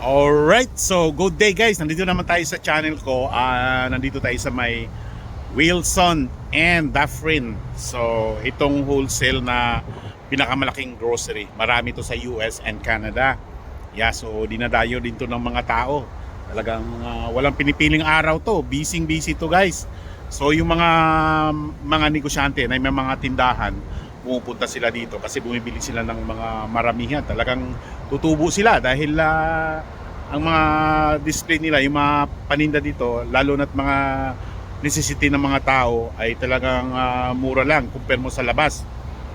Alright, so good day guys. Nandito naman tayo sa channel ko. Ah, nandito tayo sa may Wilson and Dufferin. So, itong wholesale na pinakamalaking grocery. Marami to sa US and Canada. Yeah, so dinadayo din to ng mga tao. Talagang ah, walang pinipiling araw to. Busy busy to guys. So, yung mga mga negosyante na may mga tindahan, pumupunta sila dito kasi bumibili sila ng mga maramihan. Talagang tutubo sila dahil ah, ang mga display nila, yung mga paninda dito, lalo na't mga necessity ng mga tao ay talagang ah, mura lang compare mo sa labas.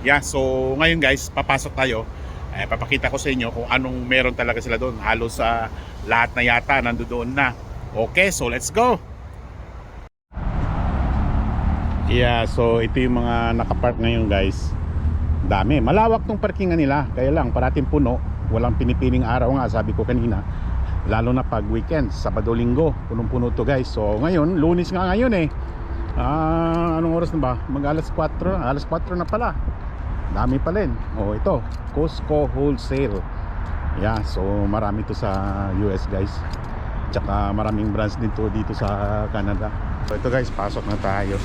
Yeah, so ngayon guys, papasok tayo. Eh, papakita ko sa inyo kung anong meron talaga sila doon. Halos sa lahat na yata nandoon na. Okay, so let's go. Yeah, so ito yung mga nakapark ngayon guys. Dami. Malawak tong parkingan nila. Kaya lang, parating puno. Walang pinipiling araw nga, sabi ko kanina. Lalo na pag weekend, Sabado, Linggo. Punong-puno to guys. So ngayon, lunis nga ngayon eh. Ah, anong oras na ba? Mag alas 4? Alas 4 na pala. Dami pa rin. Oh, ito. Costco Wholesale. Yeah, so marami to sa US guys. Tsaka maraming branch din to dito sa Canada. So ito guys, pasok na tayo.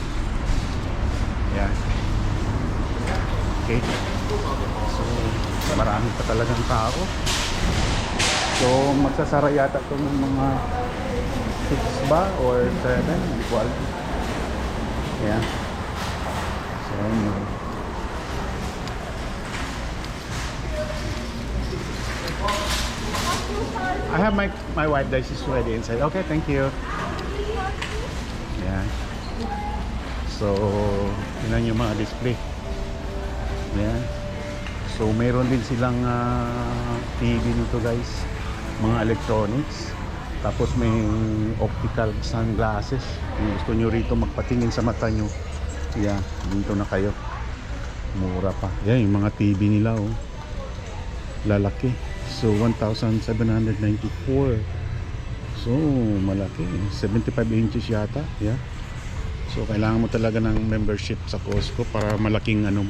Yan. Okay. So, marami pa talagang tao. So, magsasara yata itong mga 6 ba or 7, hindi ko alam. Yan. So, yun. I have my my wife there. She's ready inside. Okay, thank you. Yeah. So, yun yung mga display. Yan. So, meron din silang ah, TV nito guys. Mga electronics. Tapos may optical sunglasses. Kung gusto nyo rito magpatingin sa mata nyo. Yeah, dito na kayo. Mura pa. Yan, yung mga TV nila oh. Lalaki. So, 1,794. So, malaki. 75 inches yata. Yeah. So kailangan mo talaga ng membership sa Costco para malaking ano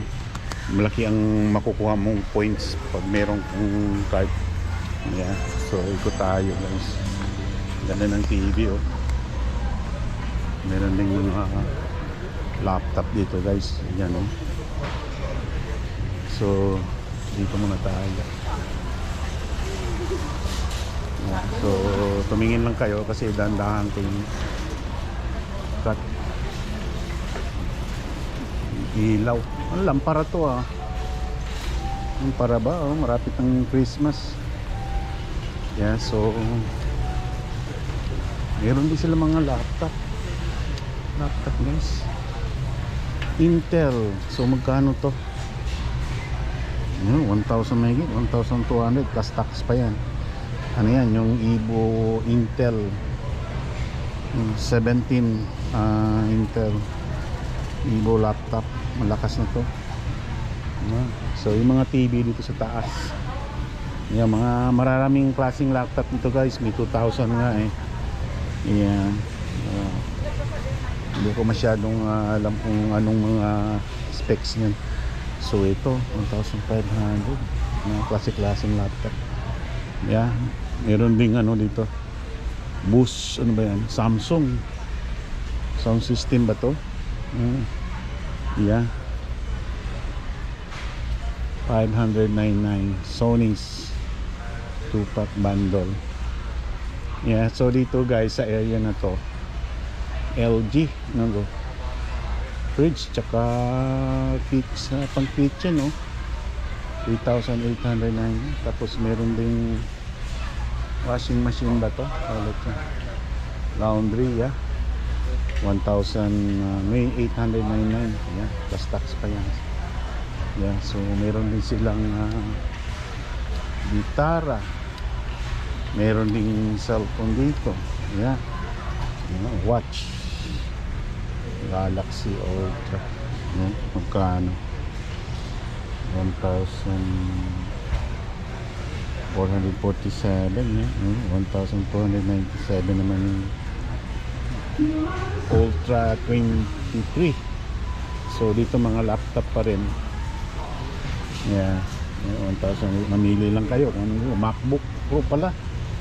malaki ang makukuha mong points pag merong kong card. Yeah. So ikot tayo guys. Ganda ng TV oh. Meron din mga laptop dito guys. Yan oh. So dito muna tayo. Yeah. So tumingin lang kayo kasi dandahan kong ilaw. Ang lampara to ah. Lampara ba? Oh, marapit ang Christmas. Yeah, so meron din sila mga laptop. Laptop guys. Intel. So magkano to? Ano, 1,000 megit, 1,200 plus tax pa yan. Ano yan? Yung Evo Intel yung 17 ah, Intel Evo laptop. Malakas na to. Ayan. so yung mga TV dito sa taas. Yan mga maraming klaseng laptop nito guys. May 2,000 nga eh. Yan. Ah, hindi ko masyadong ah, alam kung anong mga specs niyan. So ito 1,500 mga klase-klaseng laptop. Yan. Meron ding ano dito. Boost, ano ba yan? Samsung. Sound system ba to? Mm. Yeah. 599 Sony's 2-pack bundle. Yeah, so dito guys sa area na to LG ano fridge tsaka fix uh, pang kitchen no 3,809 tapos meron ding washing machine ba to? Laundry, yeah. 1,000, uh, may 899. Yeah, plus tax pa yan. Yeah, so meron din silang uh, gitara. Meron din cellphone dito. Yeah. yeah watch. Galaxy Ultra. Yeah, magkano? 1,000 447 yeah. Hmm, 1,497 naman yung Ultra 23 so dito mga laptop pa rin yeah, yeah 1,000 mamili lang kayo kung ano MacBook Pro pala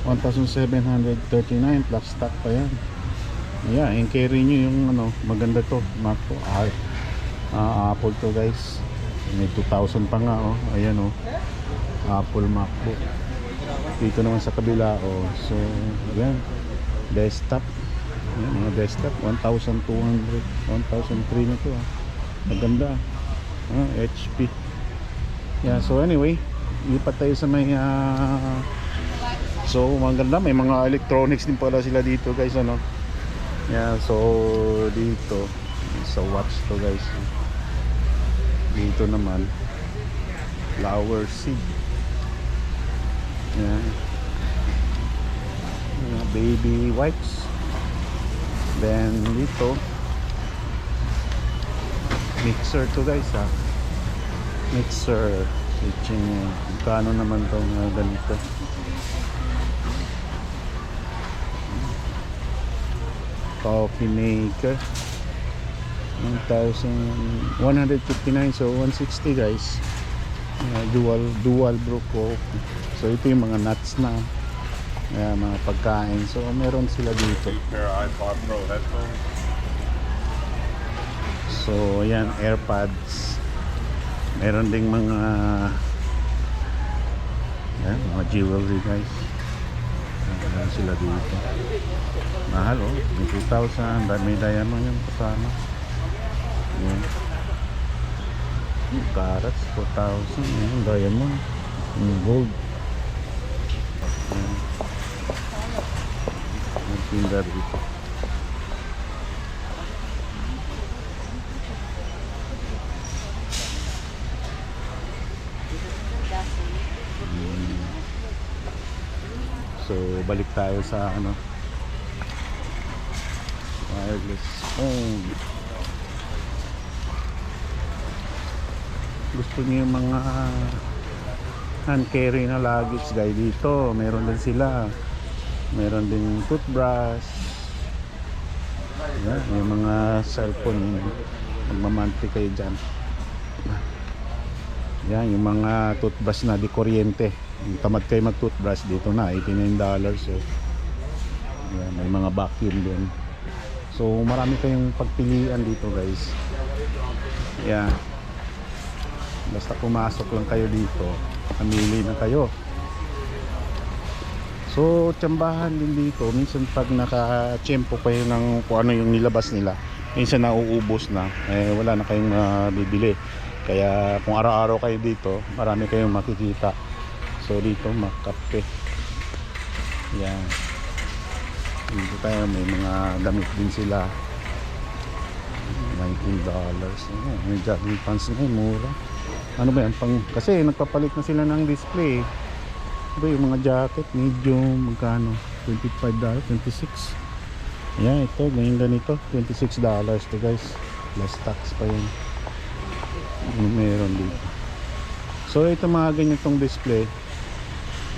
1,739 plus stock pa yan. Yeah, and carry nyo yung ano, maganda to. Macro. Ah, ah, Apple to guys. May 2,000 pa nga oh. Ayan oh. Apple MacBook. Dito naman sa kabila oh. So, yan. Desktop. Yan, mga desktop. 1,200. 1,003 na to ah. Maganda. Ah, HP. Yeah, so anyway, lipat tayo sa may ah, So maganda may mga electronics din pala sila dito guys ano. Yeah, so dito sa watch to guys. Dito naman flower seed. Yeah. Mga baby wipes. Then dito. Mixer to guys ha. Mixer kitchen kano naman tong uh, ganito. coffee maker. 1,159 so 160 guys. Uh, dual dual brew coffee. So ito yung mga nuts na uh, mga pagkain. So meron sila dito. So ayan airpods. Meron ding mga ayan, mga jewelry guys. Ayan sila dito. Mahal oh. May 2,000 dahil may diamond yung kasama. Yan carats 4,000 yan diamond. Yung gold. Yan tinda dito So balik tayo sa ano wireless phone. Gusto niyo yung mga hand carry na luggage guys dito. Meron din sila. Meron din toothbrush. Yan, yung mga cellphone magmamanti kayo dyan. Yan, yung mga toothbrush na di kuryente. Tamad kayo mag-toothbrush dito na, $89 so. Yan, may mga vacuum din. So, marami kayong pagpilian dito, guys. Yan. Basta pumasok lang kayo dito, pamili na kayo. So, tsambahan din dito. Minsan pag naka-tsempo kayo ng kung ano yung nilabas nila, minsan nauubos na, eh wala na kayong mabibili. Kaya kung araw-araw kayo dito, marami kayong makikita. So dito makape. Yan. Dito tayo may mga damit din sila. $19 dollars. May jogging pants na yun, mura. Ano ba yan? Pang, kasi nagpapalit na sila ng display. Ba yung mga jacket, medium, magkano? $25, $26. Yan, ito, ganyan ganito. $26 to guys. Plus tax pa yun. Ano meron dito. So ito mga ganyan tong display.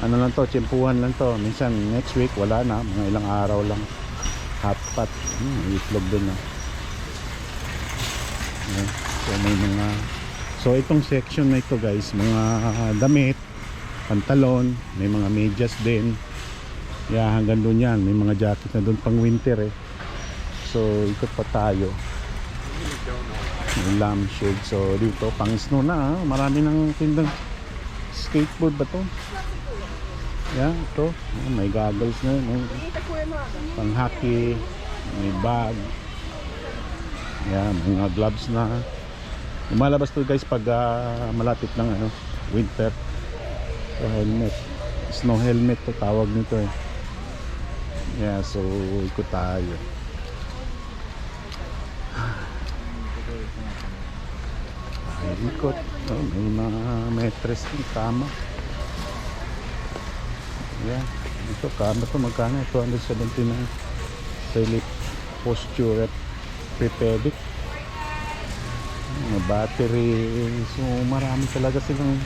Ano lang to, tsempuhan lang to. Minsan next week wala na, mga ilang araw lang. Hot pot. Hmm, itlog din na. Ayan. So may mga So itong section na ito guys, mga damit, pantalon, may mga medyas din. Yeah, hanggang doon yan. May mga jacket na doon pang winter eh. So ikot pa tayo. May lampshade. So dito pang snow na ah. Marami ng tindang skateboard ba to? Yeah, ito. Oh, may goggles na yun. Pang hockey. May bag. Yeah, mga gloves na. Lumalabas to guys pag ah, malapit ng ano, winter. So helmet. Snow helmet to tawag nito eh. Yeah, so ikot tayo. Ay, ikot. Oh, may mga mattress din, kama. Yan. Ito, kama to magkano? 279. Philip Posture Prepedic. Mga battery. So, marami talaga silang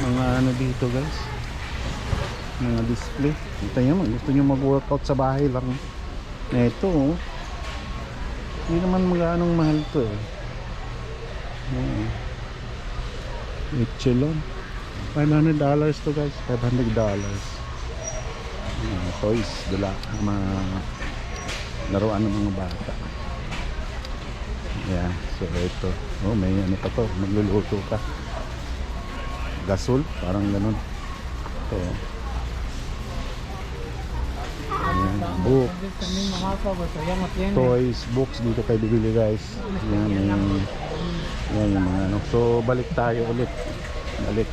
mga ano dito guys. Mga display. Ito nyo, gusto nyo mag-workout sa bahay lang. Ito, oh. Hindi naman magano'ng mahal to eh. Oo. Echelon. $500 to guys. $500. mga toys, dala, mga laruan ng mga bata. Yeah, so ito. Oh, may ano pa to, magluluto ka. Gasol, parang ganun. So, Ayan, book, toys, books dito kayo bibili guys. Yan, may, yan yung mga ano. So, balik tayo ulit. Balik.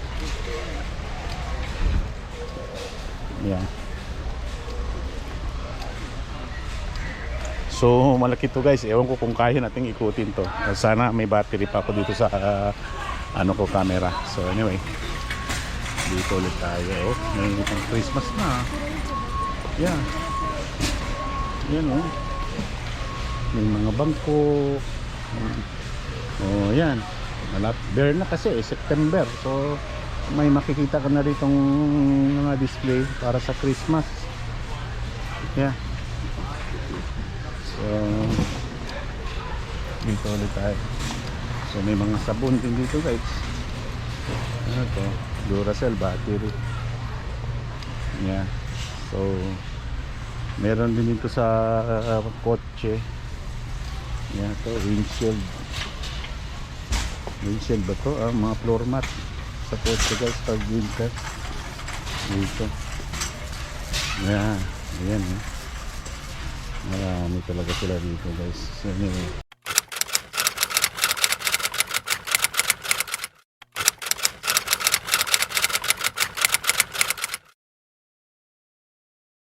Yan. So, malaki to guys. Ewan ko kung kaya nating ikutin to. Sana may battery pa ako dito sa ah, ano ko camera. So, anyway. Dito ulit tayo. Oh, may pang Christmas na. Yan. Yan oh. May mga bangko. Oh, yan. Malap bare na kasi eh, September. So may makikita ka na ditong mga display para sa Christmas. Yeah. So dito ulit tayo. So may mga sabon din dito guys. Ano to? Duracell battery. Yeah. So meron din dito sa uh, kotse. Yan to, windshield. Windshield ba to? Ah, mga floor mat sa kotse guys pag winter. Dito. Yan. Ayan eh. Marami talaga sila dito guys. So, anyway.